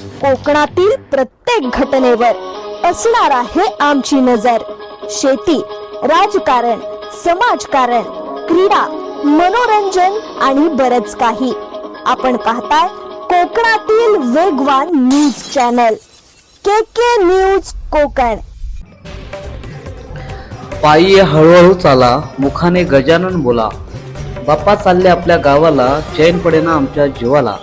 कोकणातील प्रत्येक घटनेवर असणार आहे आमची नजर. शेती राजकारण समाजकारण क्रीडा मनोरंजन आणि बरच काही. आपण पाहताय कोकणातील वेगवान news channel K K news Konkan. पायी हळूहळू चाला मुखाने गजानन बोला. बाप्पा चालले आपल्या गावाला चैन पडेना आमच्या जीवाला.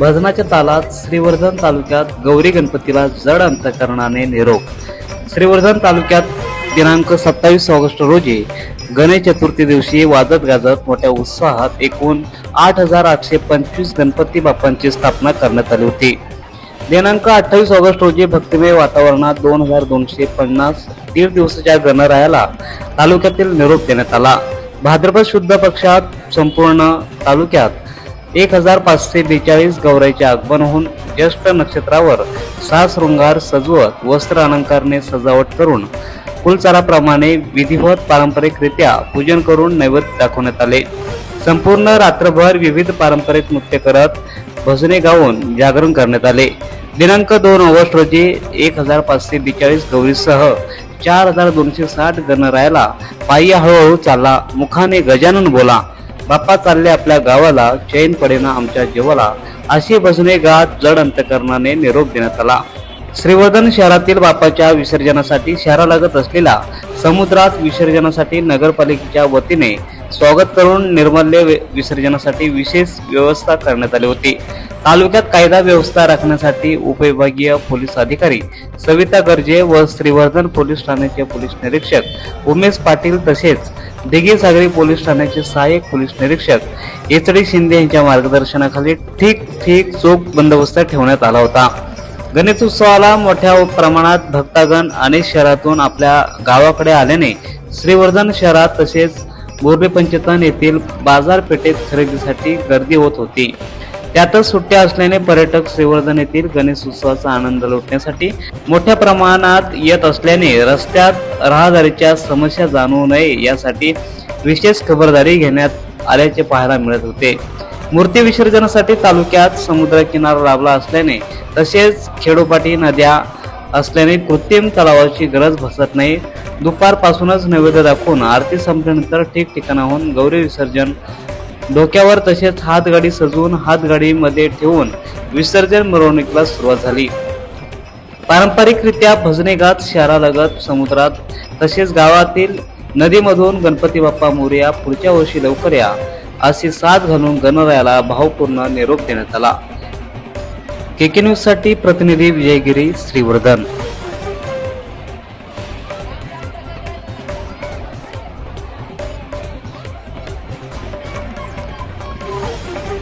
भजनाच्या तालात श्रीवर्धन तालुक्यात गौरी गणपतीला जड अंतकरणाने निरोप. श्रीवर्धन तालुक्यात दिनांक सत्तावीस ऑगस्ट रोजी गणेश चतुर्थी दिवशी वाजत गाजत मोठ्या उत्साहात एकूण आठ हजार आठशे पंचवीस गणपती बाप्पांची स्थापना करण्यात आली होती. दिनांक अठ्ठावीस ऑगस्ट रोजी भक्तिमय वातावरणात दोन हजार दोनशे पन्नास दीड दिवसाच्या गणरायाला तालुक्यातील निरोप देण्यात आला. भाद्रपद शुद्ध पक्षात संपूर्ण तालुक्यात एक हजार पाचशे बेचाळीस गौराईचे आगमन होऊन ज्येष्ठ नक्षत्रावर सहा शृंगार सजवत वस्त्र अलंकारने सजावट करून कुलचाराप्रमाणे विधिवत पारंपरिकरित्या पूजन करून नैवेद्य दाखवण्यात आले. संपूर्ण रात्रभर विविध पारंपरिक नृत्य करत भजने गाऊन जागरण करण्यात आले. दिनांक दोन ऑगस्ट रोजी एक हजार पाचशे बेचाळीस गौरीसह चार हजार दोनशे साठ गणरायाला पायी हळूहळू चालला. मुखाने गजानन बोला. बाप्पा चालले आपल्या गावाला चैन पडेना आमच्या जीवाला अशी भजने गात जड अंतकरणाने निरोप देण्यात आला. श्रीवर्धन शहरातील बापाच्या विसर्जनासाठी शहरालगत असलेल्या समुद्रात विसर्जनासाठी नगरपालिकेच्या वतीने स्वागत करून निर्मल्य वि- विसर्जनासाठी विशेष व्यवस्था करण्यात आली होती. तालुक्यात कायदा व्यवस्था राखण्यासाठी उपविभागीय पोलीस अधिकारी सविता गर्जे व श्रीवर्धन पोलीस ठाण्याचे पोलीस निरीक्षक उमेश पाटील तसेच दिघी सागरी पोलीस ठाण्याचे सहाय्यक पोलीस निरीक्षक एचडी शिंदे यांच्या मार्गदर्शनाखाली ठीक ठीक चोख बंदोबस्त ठेवण्यात आला होता. गणेश उत्सवाला मोठ्या प्रमाणात भक्तागण अनेक शहरातून आपल्या गावाकडे आल्याने श्रीवर्धन शहरात तसेच बोर्डे पंचतन येथील बाजारपेठेत खरेदीसाठी गर्दी होत होती. त्यातच सुट्ट्या असल्याने पर्यटक श्रीवर्धन येथील गणेश उत्सवाचा आनंद लुटण्यासाठी मोठ्या प्रमाणात येत असल्याने रस्त्यात राहदारीच्या समस्या जाणवू नये यासाठी विशेष खबरदारी घेण्यात आल्याचे पाहायला मिळत होते. मूर्ती विसर्जनासाठी तालुक्यात समुद्र किनारा लाभला असल्याने तसेच खेडोपाटी नद्या असल्याने कृत्रिम तलावाची गरज भासत नाही. दुपारपासूनच नैवेद्य दाखवून आरती संपल्यानंतर ठिकठिकाणाहून गौरी विसर्जन. डोक्यावर तसेच हातगाडी सजवून हातगाडीमध्ये ठेवून विसर्जन मिरवणुकीला सुरुवात झाली. पारंपरिकरित्या भजने गात शहरालगत समुद्रात तसेच गावातील नदीमधून गणपती बाप्पा मोरया पुढच्या वर्षी लवकर या अशी साथ घालून गणरायाला भावपूर्ण निरोप देण्यात आला. केके न्यूजसाठी प्रतिनिधी विजयगिरी श्रीवर्धन.